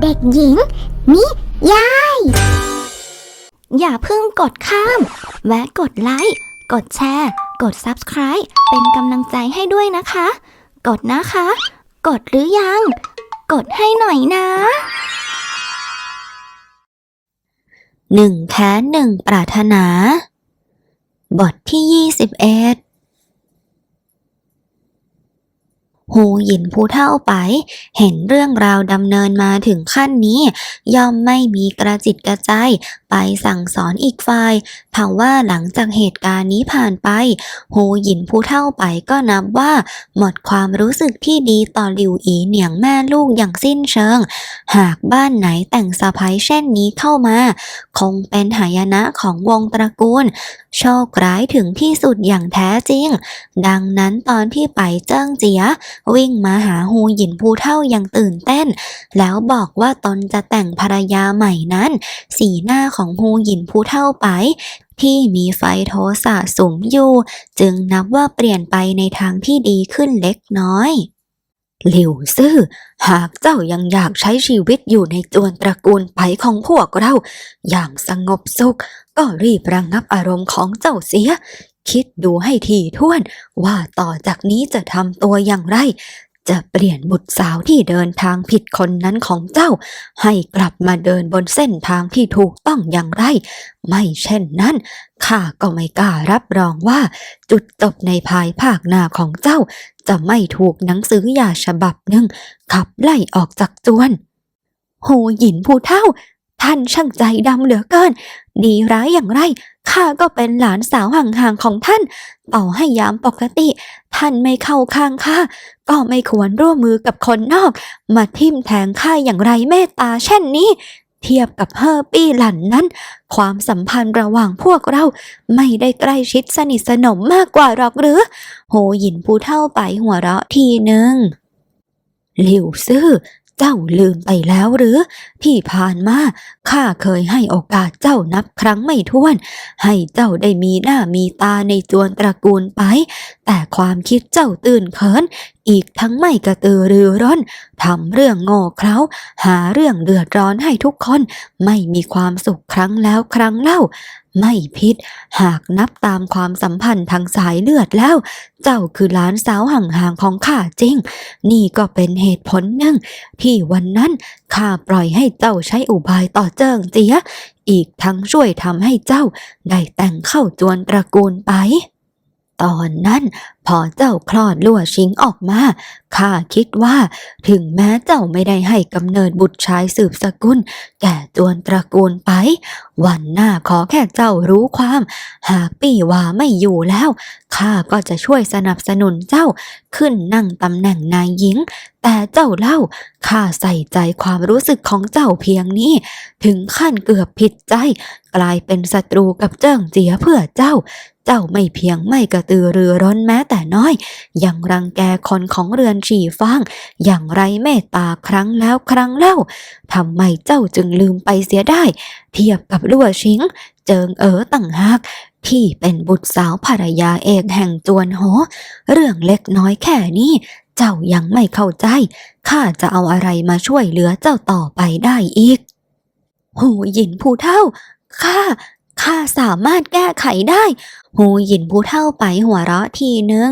เด็กหญิง นิยาย อย่าเพิ่งกดข้าม แวะกดไลค์ กดแชร์ กด Subscribe เป็นกำลังใจให้ด้วยนะคะ กดนะคะ กดหรือยัง กดให้หน่อยนะหนึ่งแค้นหนึ่งปรารถนา บทที่ยี่สิบเอ็ด หูหยินผู้เท่าไป เห็นเรื่องราวดำเนินมาถึงขั้นนี้ ย่อมไม่มีกระจิตกระใจ ไปสั่งสอนอีกฝ่ายทว่าหลังจากเหตุการณ์นี้ผ่านไป หูหยินผู้เท่าไปก็นับว่า หมดความรู้สึกที่ดีต่อหลิวอีเหนียงแม่ลูกอย่างสิ้นเชิง หากบ้านไหนแต่งสะพ้ยเช่นนี้เข้ามา คงเป็นหายนะของวงตระกูล โชคร้ายถึงที่สุดอย่างแท้จริง ดังนั้นตอนที่ไปเจิ้งเจียวิ่งมาหาฮูหยินผู้เท่าอย่างตื่นเต้น แล้วบอกว่าตนจะแต่งภรรยาใหม่นั้น สีหน้าของฮูหยินผู้เท่าไปที่มีไฟโทสะสูงอยู่ จึงนับว่าเปลี่ยนไปในทางที่ดีขึ้นเล็กน้อยหลิวซื่อ หากเจ้ายังอยากใช้ชีวิตอยู่ในจวนตระกูลไปของพวกเรา อย่างสงบสุข ก็รีบระงงับอารมณ์ของเจ้าเสีย คิดดูให้ทีท่วน ว่าต่อจากนี้จะทำตัวอย่างไร จะเปลี่ยนบุตรสาวที่เดินทางผิดคนนั้นของเจ้า ให้กลับมาเดินบนเส้นทางที่ถูกต้องอย่างไร ไม่เช่นนั้นข้าก็ไม่กล้ารับรองว่า จุดจบในภายภาคหน้าของเจ้า จะไม่ถูกหนังสือยาฉบับหนึ่งขับไล่ออกจากจวน โหหยินผู้เท่า ท่านช่างใจดำเหลือเกิน ดีร้ายอย่างไร ข้าก็เป็นหลานสาวห่างๆของท่าน ต่อให้ยามปกติ ท่านไม่เข้าข้างข้า ก็ไม่ควรร่วมมือกับคนนอก มาทิ่มแทงข้าอย่างไรเมตตาเช่นนี้ เทียบกับเฮอร์ปี้หลันนั้น ความสัมพันธ์ระหว่างพวกเรา ไม่ได้ใกล้ชิดสนิทสนมมากกว่าหรอกหรือ โหหยินผู้เท่าไปหัวเราะทีหนึ่งหลิวซื่อ เจ้าลืมไปแล้วหรือ ที่ผ่านมาข้าเคยให้โอกาสเจ้านับครั้งไม่ถ้วน ให้เจ้าได้มีหน้ามีตาในจวนตระกูลไป แต่ความคิดเจ้าตื่นเขิน อีกทั้งไม่กระตือรือร้นทำเรื่องโง่เขลาหาเรื่องเดือดร้อนให้ทุกคน ไม่มีความสุขครั้งแล้วครั้งเล่า ไม่พิษ หากนับตามความสัมพันธ์ทางสายเลือดแล้ว เจ้าคือหลานสาวห่างๆของข้าจริง นี่ก็เป็นเหตุผลหนึ่ง ที่วันนั้นข้าปล่อยให้เจ้าใช้อุบายต่อเจิงเจีย อีกทั้งช่วยทำให้เจ้าได้แต่งเข้าจวนตระกูลไป ตอนนั้นพอเจ้าคลอดลั่วชิงออกมาข้าคิดว่า ถึงแม้เจ้าไม่ได้ให้กำเนิดบุตรชายสืบสกุล แก่จวนตระกูลไป วันหน้าขอแค่เจ้ารู้ความ หากปี่วาไม่อยู่แล้วข้าก็จะช่วยสนับสนุนเจ้าขึ้นนั่งตำแหน่งนายหญิง แต่เจ้าเล่าข้าใส่ใจความรู้สึกของเจ้าเพียงนี้ ถึงขั้นเกือบผิดใจ กลายเป็นศัตรูกับเจิ้งเจียเพื่อเจ้า เจ้าไม่เพียงไม่กระตือรือร้นแม้แต่น้อย ยังรังแกคนของเรือนฉี่ฟาง อย่างไรเมตตาครั้งแล้วครั้งเล่าทำไมเจ้าจึงลืมไปเสียได้ เทียบกับลั่วชิง เจิงเอ๋อต่างหากที่เป็นบุตรสาวภรรยาเอกแห่งจวนโหเรื่องเล็กน้อยแค่นี้ เจ้ายังไม่เข้าใจ ข้าจะเอาอะไรมาช่วยเหลือเจ้าต่อไปได้อีก หูหยินผู้เท่า ข้าข้าสามารถแก้ไขได้ หูหยินผู้เท่าไปหัวเราะทีนึง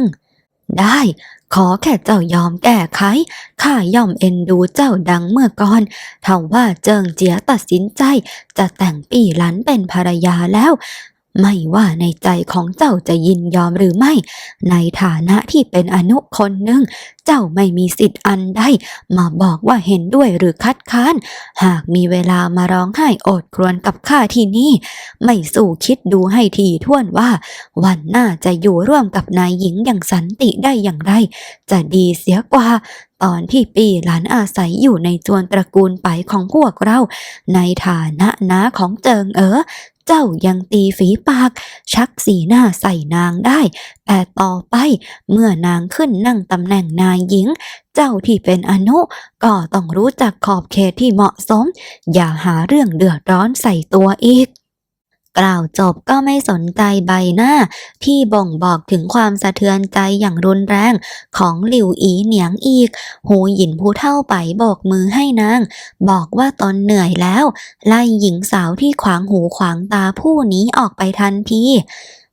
ได้ ขอแค่เจ้ายอมแก้ไข ข้าย่อมเอ็นดูเจ้าดังเมื่อก่อนทว่าเจิงเจียตัดสินใจ จะแต่งปี่หลันเป็นภรรยาแล้ว ไม่ว่าในใจของเจ้าจะยินยอมหรือไม่ ในฐานะที่เป็นอนุคนหนึ่ง เจ้าไม่มีสิทธิ์อันใดมาบอกว่าเห็นด้วยหรือคัดค้าน หากมีเวลามาร้องไห้โอดครวญกับข้าที่นี่ ไม่สู้คิดดูให้ทีท่วนว่า วันหน้าจะอยู่ร่วมกับนายหญิงอย่างสันติได้อย่างไร จะดีเสียกว่า ตอนที่ปีหลานอาศัยอยู่ในจวนตระกูลไปของพวกเรา ในฐานะน้าของเจิงเอ๋อเจ้ายังตีฝีปาก ชักสีหน้าใส่นางได้ แต่ต่อไปเมื่อนางขึ้นนั่งตำแหน่งนายหญิง เจ้าที่เป็นอนุ ก็ต้องรู้จักขอบเขตที่เหมาะสม อย่าหาเรื่องเดือดร้อนใส่ตัวอีก กล่าวจบก็ไม่สนใจใบหน้า ที่บ่งบอกถึงความสะเทือนใจอย่างรุนแรงของหลิวอีเหนียงอีก หูหยินผู้เท่าไปโบกมือให้นาง บอกว่าตอนเหนื่อยแล้ว ไล่หญิงสาวที่ขวางหูขวางตาผู้นี้ออกไปทันที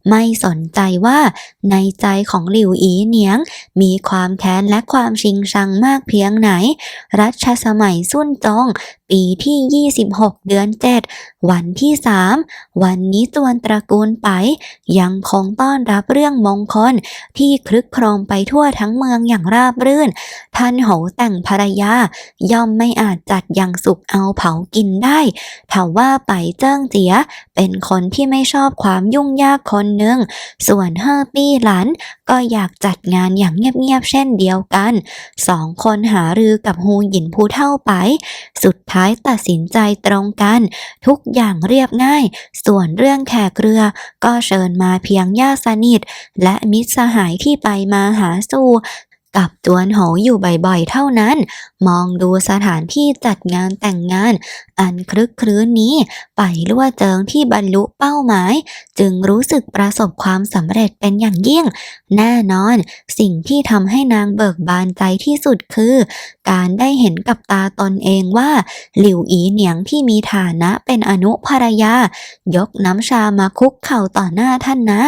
ไม่สนใจว่าในใจของหลิวอีเหนียง มีความแค้นและความชิงชังมากเพียงไหน รัชสมัยสุ่นจง ปีที่ 26 เดือน 7 วันที่ 3 วันนี้จวนตระกูลไป ยังคงต้อนรับเรื่องมงคล ที่คลึกโครมไปทั่วทั้งเมืองอย่างราบรื่น ท่านโหแต่งภรรยา ย่อมไม่อาจจัดอย่างสุกเอาเผากินได้ถาว่าไปเจิ้งเจีย เป็นคนที่ไม่ชอบความยุ่งยากคนหนึ่ง ส่วนเฮอปี้หลันก็อยากจัดงานอย่างเงียบๆเช่นเดียวกัน สองคนหารือกับฮูหยินผู้เท่าไป สุดท้ายตัดสินใจตรงกัน ทุกอย่างเรียบง่าย ส่วนเรื่องแขกเรือ ก็เชิญมาเพียงญาติสนิท และมิตรสหายที่ไปมาหาสู่ กับจวนโหอยู่บ่อยๆ เท่านั้น มองดูสถานที่จัดงานแต่งงาน อันคลึกครื้นนี้ ไปลั่วเจิงที่บรรลุเป้าหมาย จึงรู้สึกประสบความสำเร็จเป็นอย่างยิ่ง แน่นอน สิ่งที่ทำให้นางเบิกบานใจที่สุดคือ การได้เห็นกับตาตนเองว่า หลิวอีเหนียงที่มีฐานะเป็นอนุภรรยา ยกน้ำชามาคุกเข่าต่อหน้าท่านนะ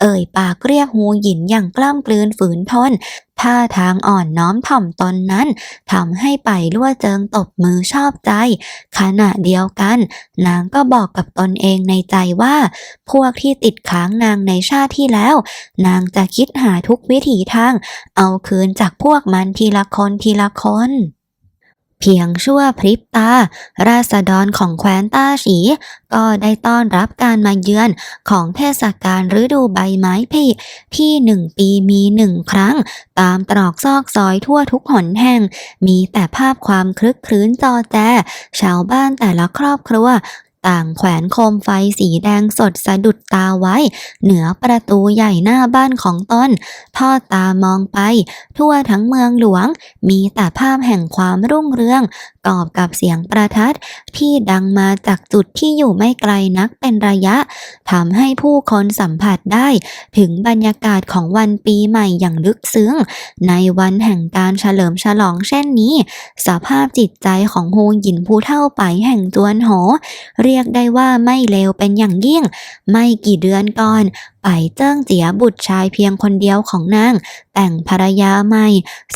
เอ่ยปากเรียกฮูหยินอย่างกล้ามกลืนฝืนทนท่าทางอ่อนน้อมถ่อมตนนั้นทำให้ไปลั่วเจิงตบมือชอบใจ ขณะเดียวกัน นางก็บอกกับตนเองในใจว่า พวกที่ติดค้างนางในชาติที่แล้ว นางจะคิดหาทุกวิถีทาง เอาคืนจากพวกมันทีละคนทีละคน พียงชั่วพริบตา ราษฎรของแคว้นต้าฉี ก็ได้ต้อนรับการมาเยือนของเทศกาลฤดูใบไม้ผลิที่หนึ่งปีมีหนึ่งครั้ง ตามตรอกซอกซอยทั่วทุกหนแห่ง มีแต่ภาพความคลึกคลื้นจอแจ ชาวบ้านแต่ละครอบครัว ต่างแขวนโคมไฟสีแดงสดสะดุดตาไว้ เหนือประตูใหญ่หน้าบ้านของตนทอดตามองไป ทั่วทั้งเมืองหลวง มีแต่ภาพแห่งความรุ่งเรือง กอบกับเสียงประทัดที่ดังมาจากจุดที่อยู่ไม่ไกลนักเป็นระยะทำให้ผู้คนสัมผัสได้ถึงบรรยากาศของวันปีใหม่อย่างลึกซึ้ง ในวันแห่งการเฉลิมฉลองเช่นนี้ สภาพจิตใจของฮูหยินผู้เท่าไปแห่งจวนโห เรียกได้ว่าไม่เลวเป็นอย่างยิ่ง ไม่กี่เดือนก่อน ไปเจิ้งเจียบุตรชายเพียงคนเดียวของนาง แต่งภรรยาใหม่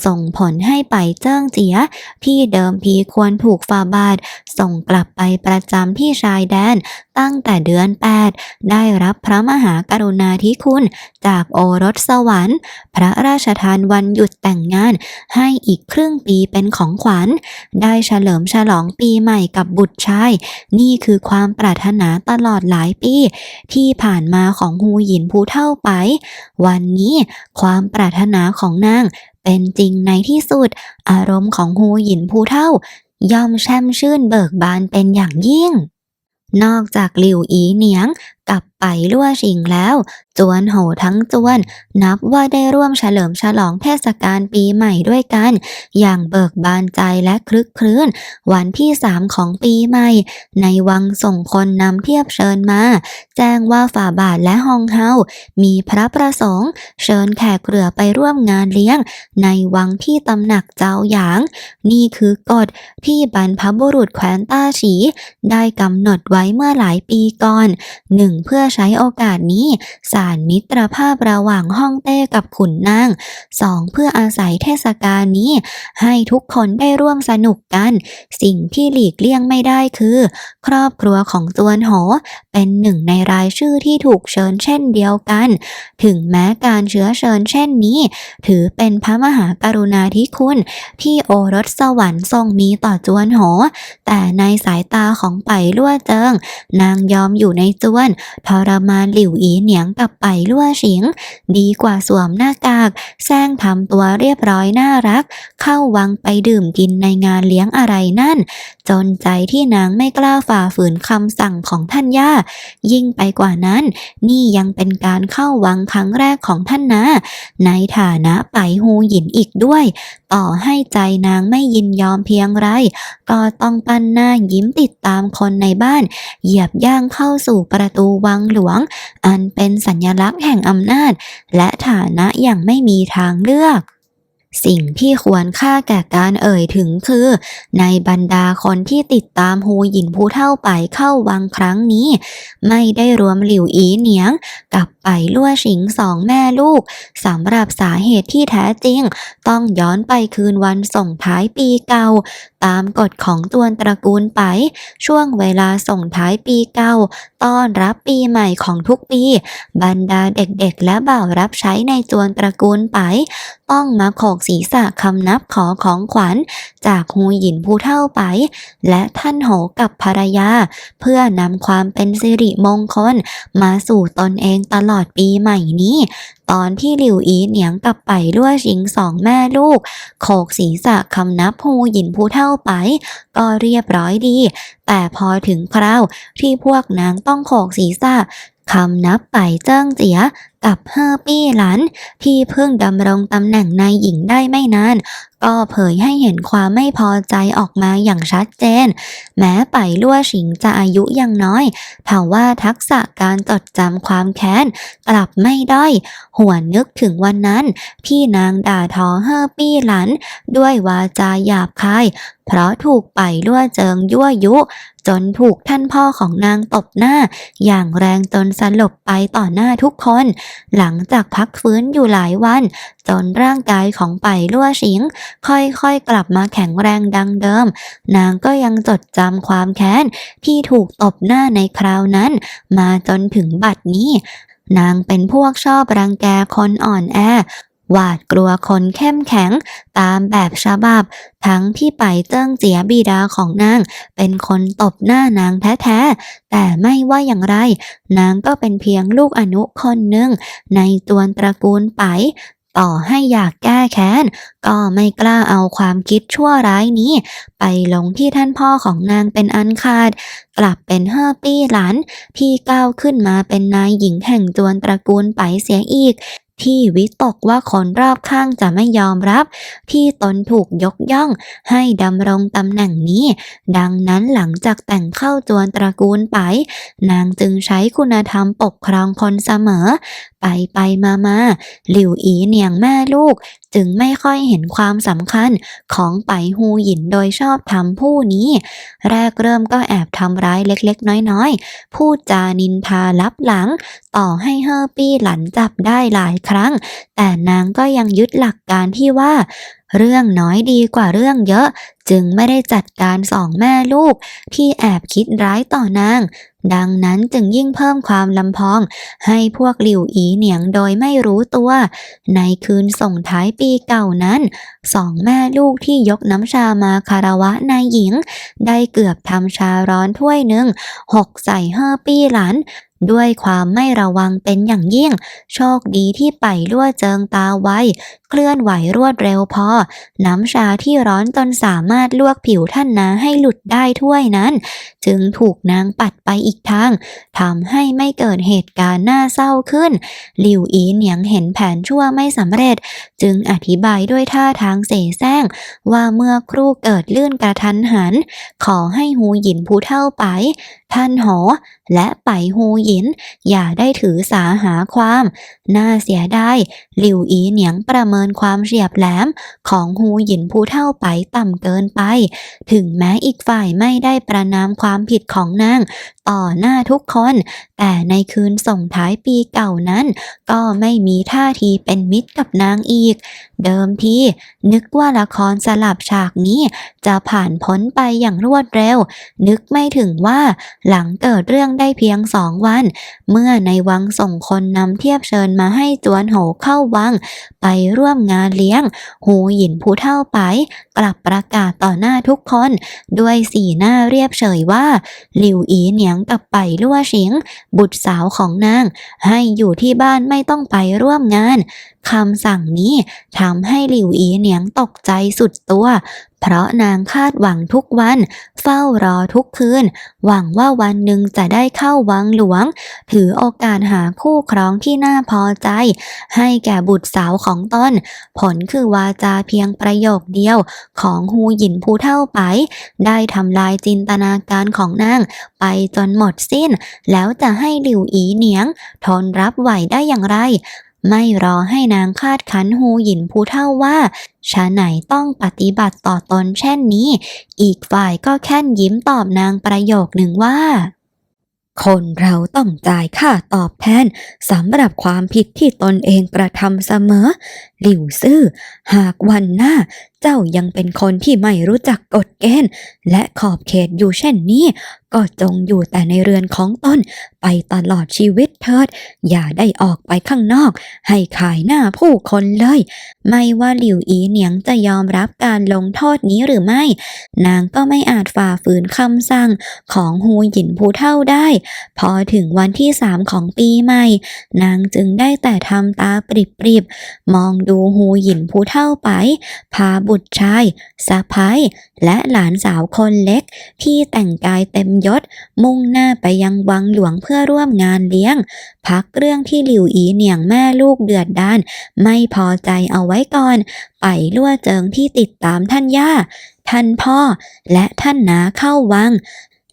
ส่งผลให้ไปเจิ้งเจีย ที่เดิมพีควรถูกฟาบาท ส่งกลับไปประจำที่ชายแดน ตั้งแต่เดือน 8 ได้รับพระมหากรุณาธิคุณ จากโอรสสวรรค์ พระราชทานวันหยุดแต่งงาน ให้อีกครึ่งปีเป็นของขวัญ ได้เฉลิมฉลองปีใหม่กับบุตรชาย นี่คือความปรารถนาตลอดหลายปี ที่ผ่านมาของฮูหยินผู้เท่าไป วันนี้ความปรารถนาของนางเป็นจริงในที่สุด อารมณ์ของฮูหยินผู้เท่า ย่อมแช่มชื่นเบิกบานเป็นอย่างยิ่งนอกจากหลิวอีเหนียง กับไปลั่วชิงแล้ว จวนโหทั้งจวน นับว่าได้ร่วมเฉลิมฉลองเทศกาลปีใหม่ด้วยกัน อย่างเบิกบานใจและคลึกครื้น วันที่สามของปีใหม่ ในวังส่งคนนำเทียบเชิญมา แจ้งว่าฝ่าบาทและฮองเฮา มีพระประสงค์ เชิญแขกเรือไปร่วมงานเลี้ยง ในวังที่ตำหนักเจ้าหยาง นี่คือกฎที่บรรพบุรุษแคว้นต้าฉี ได้กำหนดไว้เมื่อหลายปีก่อนหนึ่งเพื่อใช้โอกาสนี้ สารมิตรภาพระหว่างฮ่องเต้กับขุนนาง 2. เพื่ออาศัยเทศกาลนี้ ให้ทุกคนได้ร่วมสนุกกัน สิ่งที่หลีกเลี่ยงไม่ได้คือ ครอบครัวของจวนโห เป็นหนึ่งในรายชื่อที่ถูกเชิญเช่นเดียวกัน ถึงแม้การเชื้อเชิญเช่นนี้ ถือเป็นพระมหากรุณาธิคุณ ที่โอรสสวรรค์ทรงมีต่อจวนโห แต่ในสายตาของไปลั่วเจิง นางยอมอยู่ในจวนทรมานหลิวอีเหนียงกับไปลั่วฉิง ดีกว่าสวมหน้ากากแซงทำตัวเรียบร้อยน่ารัก เข้าวังไปดื่มกินในงานเลี้ยงอะไรนั่น จนใจที่นางไม่กล้าฝ่าฝืนคำสั่งของท่านย่า ยิ่งไปกว่านั้น นี่ยังเป็นการเข้าวังครั้งแรกของท่านนะ ในฐานะไปฮูหยินอีกด้วย ต่อให้ใจนางไม่ยินยอมเพียงไร ก็ต้องปั้นหน้ายิ้มติดตามคนในบ้าน เหยียบย่างเข้าสู่ประตูวังหลวง อันเป็นสัญลักษณ์แห่งอำนาจ และฐานะอย่างไม่มีทางเลือก สิ่งที่ควรค่าแก่การเอ่ยถึงคือ ในบรรดาคนที่ติดตามฮูหยินผู้เท่าไปเข้าวังครั้งนี้ ไม่ได้รวมหลิวอีเหนียง กับไปลั่วชิงสองแม่ลูกสำหรับสาเหตุที่แท้จริง ต้องย้อนไปคืนวันส่งท้ายปีเก่า ตามกฎของตัวตระกูลไป ช่วงเวลาส่งท้ายปีเก่า ต้อนรับปีใหม่ของทุกปี บรรดาเด็กๆ และบ่าวรับใช้ในจวนตระกูลไป ต้องมาขกศีรษะคำนับขอของขวัญ จากฮูหยินผู้เท่าไป และท่านโหกับภรรยา เพื่อนำความเป็นสิริมงคล มาสู่ตนเองตลอดปีใหม่นี้ ตอนที่หลิวอีเหนียงกับไปลั่วชิงสองแม่ลูก โขกศีรษะคำนับฮูหยินผู้เท่าไป ก็เรียบร้อยดี แต่พอถึงคราวที่พวกนางต้องโขกศีรษะคำนับไปเจิ้งเจียกับเฮอร์ปี้หลันที่เพิ่งดำรงตำแหน่งนายหญิงได้ไม่นานก็เผยให้เห็นความไม่พอใจออกมาอย่างชัดเจน แม้ไปลั่วชิงจะอายุยังน้อยทว่าทักษะการจดจำความแค้น กลับไม่ด้อยหวนนึกถึงวันนั้นที่นางด่าทอเฮอปี้หลัน ด้วยวาจาหยาบคาย เพราะถูกไปลั่วเจิงยั่วยุ จนถูกท่านพ่อของนางตบหน้า อย่างแรงจนสลบไปต่อหน้าทุกคนหลังจากพักฟื้นอยู่หลายวัน จนร่างกายของไปลั่วสิง ค่อยๆกลับมาแข็งแรงดังเดิม นางก็ยังจดจำความแค้นที่ถูกตบหน้าในคราวนั้น มาจนถึงบัดนี้ นางเป็นพวกชอบรังแกคนอ่อนแอ หวาดกลัวคนเข้มแข็ง ตามแบบฉบับ ทั้งที่ไปเจิ้งเจียบิดาของนาง เป็นคนตบหน้านางแท้ๆ แต่ไม่ว่าอย่างไร นางก็เป็นเพียงลูกอนุคนหนึ่ง ในตวนตระกูลไปต่อให้อยากแก้แค้น ก็ไม่กล้าเอาความคิดชั่วร้ายนี้ ไปลงที่ท่านพ่อของนางเป็นอันขาด กลับเป็นเฮอปี้หลานที่ก้าวขึ้นมาเป็นนายหญิงแห่งจวนตระกูลไปเสียอีก ที่วิตกว่าคนรอบข้างจะไม่ยอมรับ ที่ตนถูกยกย่องให้ดำรงตำแหน่งนี้ ดังนั้นหลังจากแต่งเข้าจวนตระกูลไป นางจึงใช้คุณธรรมปกครองคนเสมอ ไปไปมามาหลิวอีเนียงแม่ลูกจึงไม่ค่อยเห็นความสำคัญของไปฮูหยินโดยชอบทำผู้นี้ แรกเริ่มก็แอบทำร้ายเล็กๆ น้อยๆ พูดจานินทาลับหลัง ต่อให้เฮอร์ปี้หลันจับได้หลายครั้ง แต่นางก็ยังยึดหลักการที่ว่า เรื่องน้อยดีกว่าเรื่องเยอะ จึงไม่ได้จัดการสองแม่ลูก ที่แอบคิดร้ายต่อนาง ดังนั้นจึงยิ่งเพิ่มความลำพอง ให้พวกหลิวอีเหนียงโดยไม่รู้ตัว ในคืนส่งท้ายปีเก่านั้น สองแม่ลูกที่ยกน้ำชามาคารวะนายหญิง ได้เกือบทำชาร้อนถ้วยหนึ่งหกใส่เฮอปี้หลัน ด้วยความไม่ระวังเป็นอย่างยิ่ง โชคดีที่ไปลั่วเจิงตาไว เคลื่อนไหวรวดเร็วพอ น้ำชาที่ร้อนจนสามารถลวกผิวท่านนาให้หลุดได้ถ้วยนั้น จึงถูกนางปัดไปอีกทางทำให้ไม่เกิดเหตุการณ์น่าเศร้าขึ้น หลิวอีเหนียงเห็นแผนชั่วไม่สำเร็จ จึงอธิบายด้วยท่าทางเสแสร้ง ว่าเมื่อครู่เกิดลื่นกระทันหัน ขอให้ฮูหยินผู้เท่าไป ท่านหอ และไปฮูหยิน อย่าได้ถือสาหาความ น่าเสียดายหลิวอีเหนียงประเมินความเฉียบแหลม ของฮูหยินผู้เท่าไปต่ำเกินไป ถึงแม้อีกฝ่ายไม่ได้ประนามความผิดของนาง ต่อหน้าทุกคน แต่ในคืนส่งท้ายปีเก่านั้น ก็ไม่มีท่าทีเป็นมิตรกับนางอีก เดิมทีนึกว่าละครสลับฉากนี้จะผ่านพ้นไปอย่างรวดเร็ว นึกไม่ถึงว่าหลังเกิดเรื่องได้เพียงสองวันเมื่อในวังส่งคนนำเทียบเชิญมาให้จวนโหเข้าวัง ไปร่วมงานเลี้ยง หูหยินผู้เท่าไป กลับประกาศต่อหน้าทุกคน ด้วยสีหน้าเรียบเฉยว่า หลิวอีเหนียงกับไปลั่วชิง บุตรสาวของนาง ให้อยู่ที่บ้านไม่ต้องไปร่วมงานคำสั่งนี้ทำให้หลิวอีเหนียงตกใจสุดตัว เพราะนางคาดหวังทุกวัน เฝ้ารอทุกคืน หวังว่าวันหนึ่งจะได้เข้าวังหลวง ถือโอกาสหาคู่ครองที่น่าพอใจ ให้แก่บุตรสาวของตนผลคือวาจาเพียงประโยคเดียวของฮูหยินผู้เท่าไป ได้ทำลายจินตนาการของนาง ไปจนหมดสิ้น แล้วจะให้หลิวอีเหนียง ทนรับไหวได้อย่างไร ไม่รอให้นางคาดคันหูหยินผู้เท่าว่าชาไหนต้องปฏิบัติต่อตนเช่นนี้ อีกฝ่ายก็แค่นยิ้มตอบนางประโยคหนึ่งว่า คนเราต้องจ่ายค่าตอบแทนสำหรับความผิดที่ตนเองกระทำเสมอ หลิวซื่อ หากวันหน้าเจ้ายังเป็นคนที่ไม่รู้จักกฎเกณฑ์และขอบเขตอยู่เช่นนี้ ก็จงอยู่แต่ในเรือนของตนไปตลอดชีวิตเถิด อย่าได้ออกไปข้างนอก ให้ขายหน้าผู้คนเลย ไม่ว่าหลิวอีเหนียงจะยอมรับการลงโทษนี้หรือไม่ นางก็ไม่อาจฝ่าฝืนคำสั่งของฮูหยินผู้เท่าได้ พอถึงวันที่สามของปีใหม่ นางจึงได้แต่ทำตาปริบๆมองดูฮูหยินผู้เท่าไปพาบุตรชายสะพ้ายและหลานสาวคนเล็ก ที่แต่งกายเต็มยศ มุ่งหน้าไปยังวังหลวงเพื่อร่วมงานเลี้ยง พักเรื่องที่หลิวอีเหนียงแม่ลูกเดือดดาน ไม่พอใจเอาไว้ก่อน ไปลั่วเจิงที่ติดตามท่านย่า ท่านพ่อ และท่านนาเข้าวัง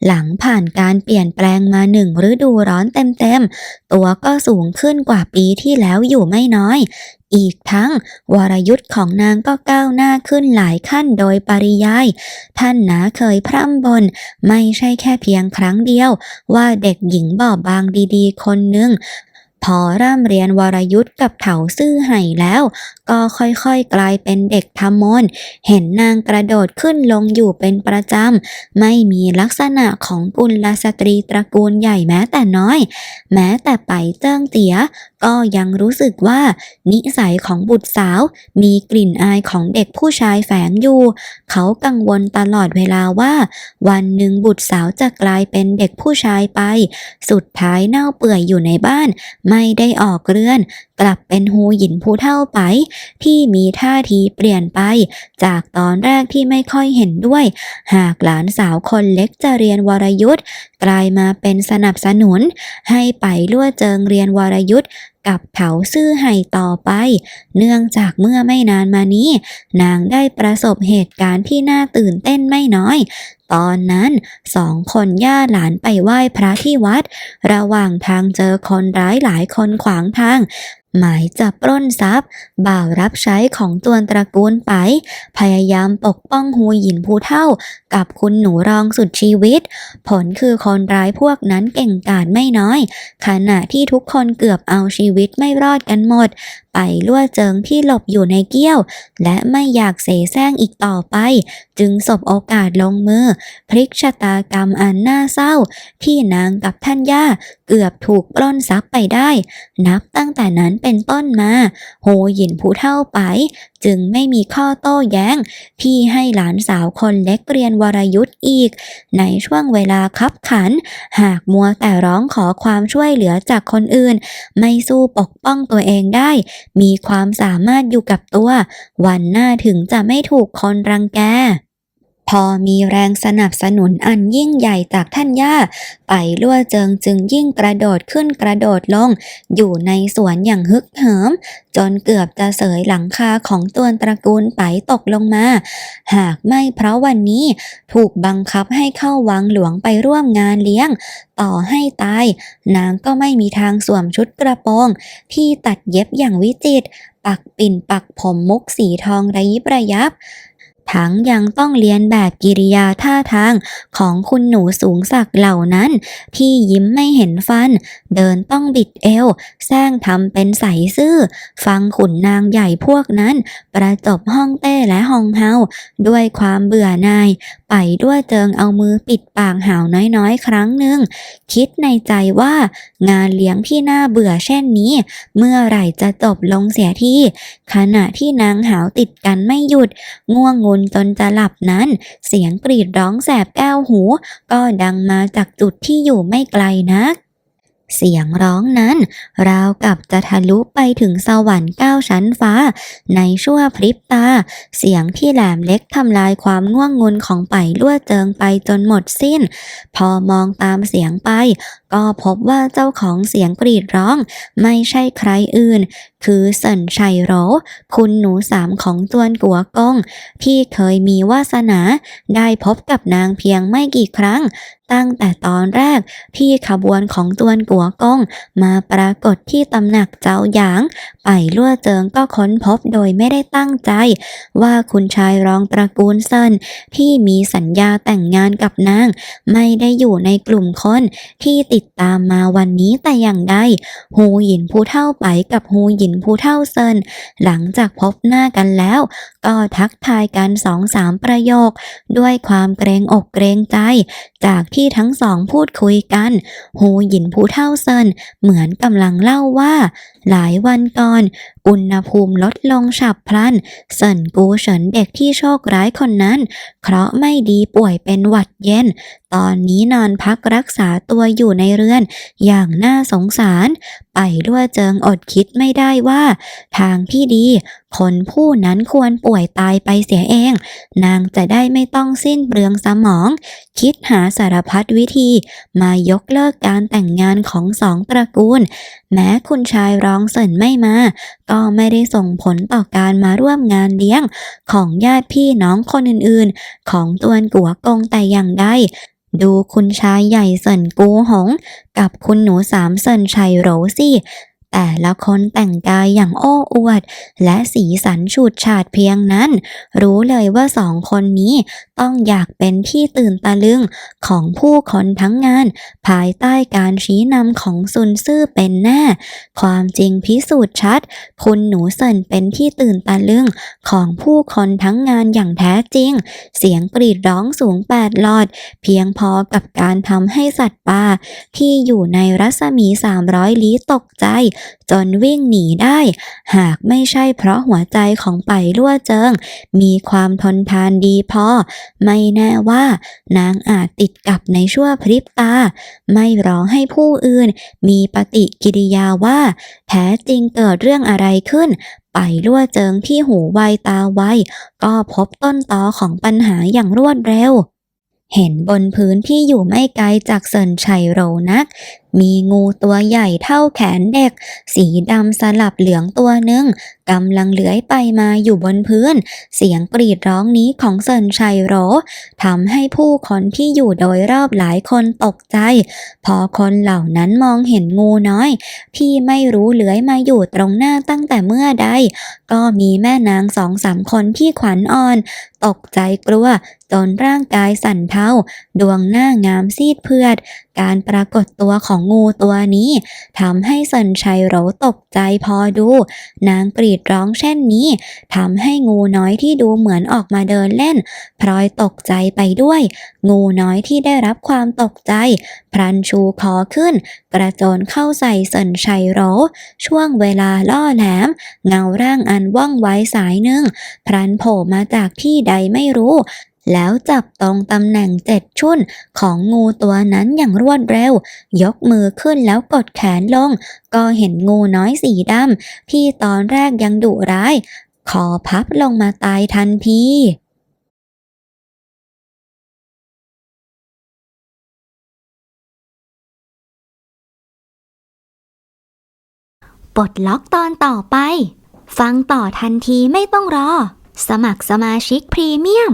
หลังผ่านการเปลี่ยนแปลงมาหนึ่งฤดูร้อนเต็มๆ ตัวก็สูงขึ้นกว่าปีที่แล้วอยู่ไม่น้อย อีกทั้ง วรยุทธ์ของนางก็ก้าวหน้าขึ้นหลายขั้นโดยปริยาย ท่านหนาเคยพร่ำบน ไม่ใช่แค่เพียงครั้งเดียว ว่าเด็กหญิงบอบบางดีๆ คนหนึ่งพอร่ำเรียนวรยุทธ์กับเถาซื่อไห่แล้ว ก็ค่อยๆกลายเป็นเด็กทำมนเห็นนางกระโดดขึ้นลงอยู่เป็นประจำ ไม่มีลักษณะของกุลสตรีตระกูลใหญ่แม้แต่น้อย แม้แต่ไปเจิ้งเตี๋ย ก็ยังรู้สึกว่า นิสัยของบุตรสาว มีกลิ่นอายของเด็กผู้ชายแฝงอยู่ เขากังวลตลอดเวลาว่า วันหนึ่งบุตรสาวจะกลายเป็นเด็กผู้ชายไป สุดท้ายเน่าเปื่อยอยู่ในบ้าน ไม่ได้ออกเรือน กลับเป็นฮูหยินผู้เท่าไป ที่มีท่าทีเปลี่ยนไป จากตอนแรกที่ไม่ค่อยเห็นด้วย หากหลานสาวคนเล็กจะเรียนวรยุทธ์กลายมาเป็นสนับสนุน ให้ไปลั่วเจิงเรียนวรยุทธ์ กับเถาซื่อไห่ต่อไป เนื่องจากเมื่อไม่นานมานี้ นางได้ประสบเหตุการณ์ที่น่าตื่นเต้นไม่น้อย ตอนนั้นสองคนย่าหลานไปไหว้พระที่วัด ระหว่างทางเจอคนร้ายหลายคนขวางทาง หมายจะปล้นทรัพย์ บ่าวรับใช้ของตวนตระกูลไป พยายามปกป้องฮูหยินผู้เท่า กับคุณหนูรองสุดชีวิต ผลคือคนร้ายพวกนั้นเก่งกาจไม่น้อย ขณะที่ทุกคนเกือบเอาชีวิตไม่รอดกันหมด ไปลั่วเจิงที่หลบอยู่ในเกี้ยว และไม่อยากเสแสร้งอีกต่อไป จึงสบโอกาสลงมือ พลิกชะตากรรมอันน่าเศร้า ที่นางกับท่านย่าเกือบถูกปล้นทรัพย์ไปได้ นับตั้งแต่นั้นเป็นต้นมา โฮหยินผู้เท่าไป จึงไม่มีข้อโต้แย้ง ที่ให้หลานสาวคนเล็กเรียนวรยุทธ์อีก ในช่วงเวลาคับขัน หากมัวแต่ร้องขอความช่วยเหลือจากคนอื่น ไม่สู้ปกป้องตัวเองได้มีความสามารถอยู่กับตัว วันหน้าถึงจะไม่ถูกคนรังแก พอมีแรงสนับสนุนอันยิ่งใหญ่จากท่านย่า ไปลั่วเจิงจึงยิ่งกระโดดขึ้นกระโดดลง อยู่ในสวนอย่างฮึกเหิม จนเกือบจะเสยหลังคาของตัวตระกูลไปตกลงมา หากไม่เพราะวันนี้ถูกบังคับให้เข้าวังหลวงไปร่วมงานเลี้ยง ต่อให้ตาย นางก็ไม่มีทางสวมชุดกระโปรงที่ตัดเย็บอย่างวิจิตรปักปิ่นปักผมมุกสีทองระยิบระยับ ทั้งยังต้องเรียนแบบกิริยาท่าทางของคุณหนูสูงสักเหล่านั้น ที่ยิ้มไม่เห็นฟัน เดินต้องบิดเอวแซงทำเป็นใสซื่อ ฟังขุนนางใหญ่พวกนั้น ประจบห้องเต้และห้องเฮาด้วยความเบื่อหน่าย ไปด้วยเจิงเอามือปิดปากหาวน้อยๆ ครั้งหนึ่ง คิดในใจว่างานเลี้ยงที่น่าเบื่อเช่นนี้ เมื่อไหร่จะจบลงเสียทีขณะที่นางหาวติดกันไม่หยุดง่วงงุนจนจะหลับนั้น เสียงกรีดร้องแสบแก้วหู ก็ดังมาจากจุดที่อยู่ไม่ไกลนัก เสียงร้องนั้นราวกับจะทะลุไปถึงสวรรค์เก้าชั้นฟ้า ในชั่วพริบตา เสียงที่แหลมเล็กทำลายความง่วงงุนของไปลั่วเจิงไปจนหมดสิ้น พอมองตามเสียงไป ก็พบว่าเจ้าของเสียงกรีดร้อง ไม่ใช่ใครอื่น คือเซินชัยโร คุณหนูสามของจวนกัวกง ที่เคยมีวาสนา ได้พบกับนางเพียงไม่กี่ครั้ง ตั้งแต่ตอนแรกที่ขบวนของจวนกัวกง มาปรากฏที่ตำหนักเจ้าหยาง ไปลั่วเจิงก็ค้นพบโดยไม่ได้ตั้งใจ ว่าคุณชายรองตระกูลเซินที่มีสัญญาแต่งงานกับนาง ไม่ได้อยู่ในกลุ่มคนที่ติดตามมาวันนี้แต่อย่างใดฮูหยินผู้เท่าไปกับฮูหยินผู้เท่าเซินหลังจากพบหน้ากันแล้ว ก็ทักทายกันสองสามประโยค ด้วยความเกรงอกเกรงใจ จากที่ทั้งสองพูดคุยกันฮูหยินผู้เท่าเซินเหมือนกำลังเล่าว่า หลายวันก่อน อุณหภูมิลดลงฉับพลันเซินกูเฉินเด็กที่โชคร้ายคนนั้น เคราะห์ไม่ดีป่วยเป็นหวัดเย็น ตอนนี้นอนพักรักษาตัวอยู่ในเรือน อย่างน่าสงสาร ไปด้วยเจิงอดคิดไม่ได้ว่า ทางที่ดี คนผู้นั้นควรป่วยตายไปเสียเอง นางจะได้ไม่ต้องสิ้นเปลืองสมอง คิดหาสารพัดวิธี มายกเลิกการแต่งงานของสองตระกูลแม้คุณชายร้องเสินไม่มา ก็ไม่ได้ส่งผลต่อการมาร่วมงานเลี้ยง ของญาติพี่น้องคนอื่นๆ ของตวนกัวกงแต่อย่างใดดูคุณชายใหญ่เสินกูหง กับคุณหนูสามเซินชัยโรซี่ แต่ละคนแต่งกายอย่างโอ้อวด และสีสันฉูดฉาดเพียงนั้น รู้เลยว่าสองคนนี้ต้องอยากเป็นที่ตื่นตะลึงของผู้คนทั้งงาน ภายใต้การชี้นำของซุนซื่อเป็นแน่ ความจริงพิสูจน์ชัด คุณหนูเซินเป็นที่ตื่นตะลึงของผู้คนทั้งงานอย่างแท้จริง เสียงกรีดร้องสูงแปดหลอด เพียงพอกับการทำให้สัตว์ป่าที่อยู่ในรัศมี 300ลี้ตกใจจนวิ่งหนีได้ หากไม่ใช่เพราะหัวใจของไปลั่วเจิง มีความทนทานดีพอ ไม่แน่ว่า นางอาจติดกับในชั่วพริบตา ไม่ร้องให้ผู้อื่น มีปฏิกิริยาว่า แท้จริงเกิดเรื่องอะไรขึ้นไปลั่วเจิงที่หูไวตาไวก็พบต้นตอของปัญหาอย่างรวดเร็ว เห็นบนพื้นที่อยู่ไม่ไกลจากเซินชัยโรนัก มีงูตัวใหญ่เท่าแขนเด็ก สีดำสลับเหลืองตัวหนึ่งกำลังเลื้อยไปมาอยู่บนพื้น เสียงกรีดร้องนี้ของเซินชัยโรทำให้ผู้คนที่อยู่โดยรอบหลายคนตกใจ พอคนเหล่านั้นมองเห็นงูน้อยที่ไม่รู้เลื้อยมาอยู่ตรงหน้าตั้งแต่เมื่อใด ก็มีแม่นางสองสามคนที่ขวัญอ่อน ตกใจกลัวจนร่างกายสั่นเทาดวงหน้างามซีดเพือด การปรากฏตัวของงูตัวนี้ทำให้สันชัยโหรตกใจพอดู นางกรีดร้องเช่นนี้ทำให้งูน้อยที่ดูเหมือนออกมาเดินเล่น พลอยตกใจไปด้วย งูน้อยที่ได้รับความตกใจ พรันชูคอขึ้น กระโจนเข้าใส่สันชัยโหรช่วงเวลาล่อแหลม เงาร่างอันว่องไวสายหนึ่ง พรันโผล่มาจากที่ใดไม่รู้ แล้วจับตรงตำแหน่งเจ็ดชุนของงูตัวนั้นอย่างรวดเร็ว ยกมือขึ้นแล้วกดแขนลง ก็เห็นงูน้อยสีดำที่ตอนแรกยังดุร้ายคอพับลงมาตายทันทีปลดล็อกตอนต่อไป ฟังต่อทันทีไม่ต้องรอ สมัครสมาชิกพรีเมียม